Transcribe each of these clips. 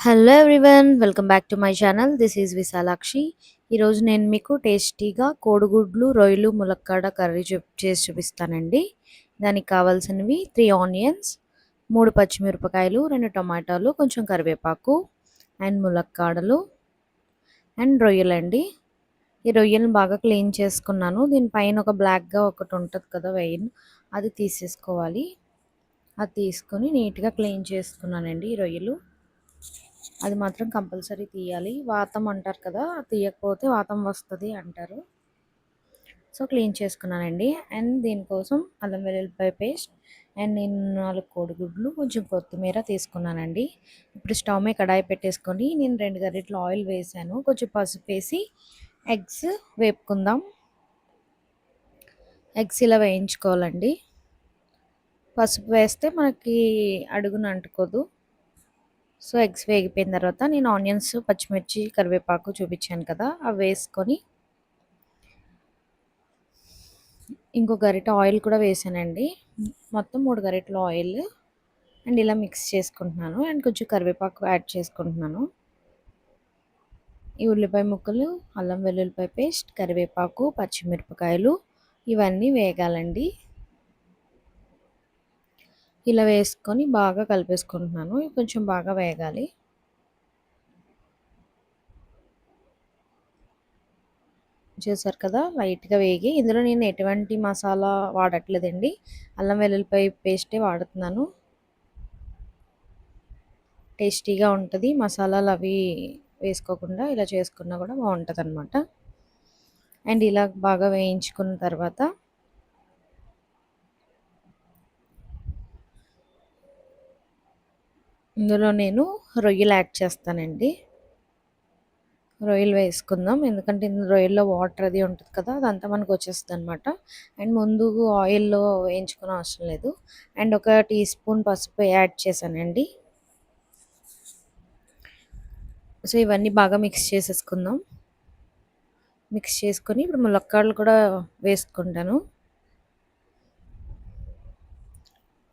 Hello everyone welcome back to my channel this is Vishalakshi ఈరోజు నేను మీకు టేస్టీగా కోడిగుడ్లు రొయ్యలు ములక్కాడ కర్రీ చూ చేసి చూపిస్తానండి. దానికి కావాల్సినవి త్రీ ఆనియన్స్ మూడు పచ్చిమిరపకాయలు రెండు టొమాటోలు కొంచెం కరివేపాకు అండ్ ములక్కాడలు అండ్ రొయ్యలండి. ఈ రొయ్యలను బాగా క్లీన్ చేసుకున్నాను. దీనిపైన ఒక బ్లాక్గా ఒకటి ఉంటుంది కదా వెయిన్ అది తీసేసుకోవాలి. అది తీసుకొని నీట్గా క్లీన్ చేసుకున్నానండి ఈ రొయ్యలు. అది మాత్రం కంపల్సరీ తీయాలి. వాతం అంటారు కదా తీయకపోతే వాతం వస్తుంది అంటారు. సో క్లీన్ చేసుకున్నానండి. అండ్ దీనికోసం అల్లం వెల్లుల్లిపాయ పేస్ట్ అండ్ నేను నాలుగు కోడిగుడ్లు కొంచెం కొత్తిమీర తీసుకున్నానండి. ఇప్పుడు స్టవ్ మీద కడాయి పెట్టేసుకొని నేను రెండు గరిటలు ఆయిల్ వేసాను. కొంచెం పసుపు వేసి ఎగ్స్ వేపుకుందాం. ఎగ్స్ ఇలా వేయించుకోవాలండి. పసుపు వేస్తే మనకి అడుగున అంటుకోదు. సో ఎగ్స్ వేగిపోయిన తర్వాత నేను ఆనియన్స్ పచ్చిమిర్చి కరివేపాకు చూపించాను కదా అవి వేసుకొని ఇంకో గరిట ఆయిల్ కూడా వేసానండి. మొత్తం మూడు గరిటలు ఆయిల్ అండ్ ఇలా మిక్స్ చేసుకుంటున్నాను అండ్ కొంచెం కరివేపాకు యాడ్ చేసుకుంటున్నాను. ఈ ఉల్లిపాయ ముక్కలు అల్లం వెల్లుల్లిపాయ పేస్ట్ కరివేపాకు పచ్చిమిరపకాయలు ఇవన్నీ వేగాలండి. ఇలా వేసుకొని బాగా కలిపేసుకుంటున్నాను. కొంచెం బాగా వేగాలి. చూసారు కదా? లైట్గా వేగి ఇందులో నేను ఎటువంటి మసాలా వాడట్లేదండి. అల్లం వెల్లుల్లిపాయ పేస్టే వాడుతున్నాను. టేస్టీగా ఉంటుంది. మసాలాలు అవి వేసుకోకుండా ఇలా చేసుకున్నా కూడా బాగుంటుంది అనమాట అండ్ ఇలా బాగా వేయించుకున్న తర్వాత ఇందులో నేను రొయ్యలు యాడ్ చేస్తానండి. రొయ్యలు వేసుకుందాం. ఎందుకంటే రొయ్యల్లో వాటర్ అది ఉంటుంది కదా అదంతా మనకు వచ్చేస్తుంది అనమాట అండ్ ముందు ఆయిల్లో వేయించుకునే అవసరం లేదు. అండ్ ఒక టీ స్పూన్ పసుపు యాడ్ చేశానండి. సో ఇవన్నీ బాగా మిక్స్ చేసేసుకుందాం. మిక్స్ చేసుకొని ఇప్పుడు ములక్కాడలు కూడా వేసుకుంటాను.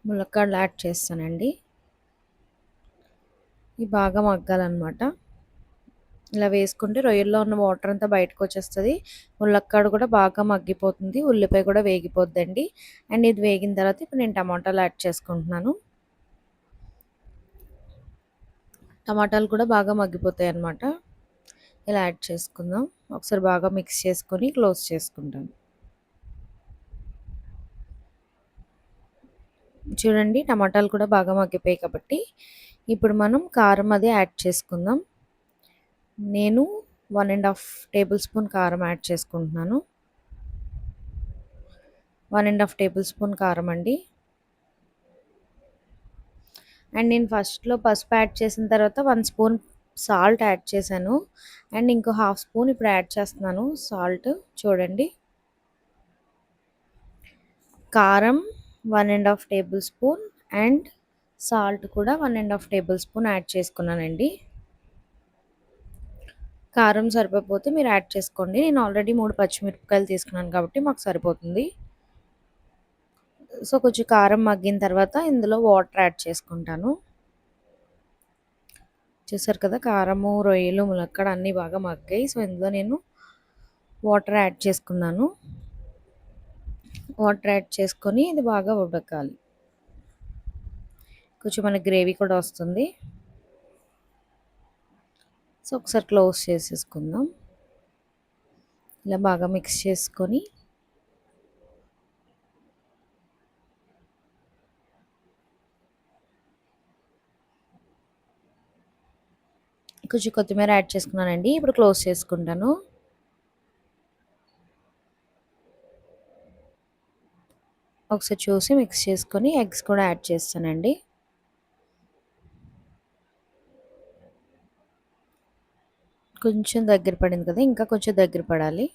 ములక్కాడలు యాడ్ చేస్తానండి. ఇవి బాగా మగ్గాలన్నమాట. ఇలా వేసుకుంటే రొయ్యల్లో ఉన్న వాటర్ అంతా బయటకు వచ్చేస్తుంది ములక్కాడ కూడా బాగా మగ్గిపోతుంది. ఉల్లిపాయ కూడా వేగిపోద్దండి. అండ్ ఇది వేగిన తర్వాత ఇప్పుడు నేను టమాటాలు యాడ్ చేసుకుంటున్నాను. టమాటాలు కూడా బాగా మగ్గిపోతాయి అన్నమాట ఇలా యాడ్ చేసుకుందాం. ఒకసారి బాగా మిక్స్ చేసుకొని క్లోజ్ చేసుకుంటాను. చూడండి టమాటాలు కూడా బాగా మగ్గిపోయాయి కాబట్టి ఇప్పుడు మనం కారం అది యాడ్ చేసుకుందాం. నేను one and half tablespoon కారం యాడ్ చేసుకుంటున్నాను. One and half tablespoon కారం అండి. అండ్ నేను ఫస్ట్లో పసుపు యాడ్ చేసిన తర్వాత వన్ స్పూన్ సాల్ట్ యాడ్ చేశాను. అండ్ ఇంకో హాఫ్ స్పూన్ ఇప్పుడు యాడ్ చేస్తున్నాను. సాల్ట్ చూడండి. కారం one and half tablespoon and salt కూడా one and half tablespoon add చేసుకున్నానండి. కారం సరిపోతే మీరు యాడ్ చేసుకోండి. నేను ఆల్రెడీ మూడు పచ్చిమిరపకాయలు తీసుకున్నాను కాబట్టి మాకు సరిపోతుంది. సో కొంచెం కారం మగ్గిన తర్వాత ఇందులో వాటర్ యాడ్ చేసుకుంటాను. చూసారు కదా కారము రొయ్యలు ములక్కడ అన్నీ బాగా మగ్గాయి. సో ఇందులో నేను వాటర్ యాడ్ చేసుకున్నాను. వాటర్ యాడ్ చేసుకొని ఇది బాగా ఉడకాలి. కొంచెం మనకి గ్రేవీ కూడా వస్తుంది. సో ఒకసారి క్లోజ్ చేసేసుకుందాం. ఇలా బాగా మిక్స్ చేసుకొని కొంచెం కొత్తిమీర యాడ్ చేసుకున్నానండి. ఇప్పుడు క్లోజ్ చేసుకుంటాను. ఒకసారి చూసి మిక్స్ చేసుకొని ఎగ్స్ కూడా యాడ్ చేస్తానండి. కొంచెం దగ్గర పడింది కదా ఇంకా కొంచెం దగ్గర పడాలి.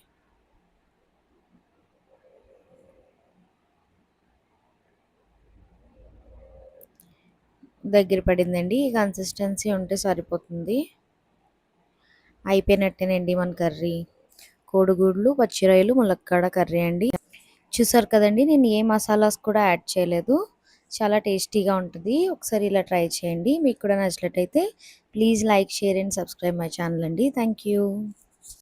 దగ్గర పడిందండి ఈ కన్సిస్టెన్సీ ఉంటే సరిపోతుంది. అయిపోయినట్టేనండి మన కర్రీ. కోడిగుడ్లు పచ్చిరొయ్యలు ములక్కాడ కర్రీ అండి. చూసారు కదండి నేను ఏ మసాలాస్ కూడా యాడ్ చేయలేదు. చాలా టేస్టీగా ఉంటుంది. ఒకసారి ఇలా ట్రై చేయండి. మీకు కూడా నచ్చినట్టయితే please like share and subscribe my channel అండి. Thank you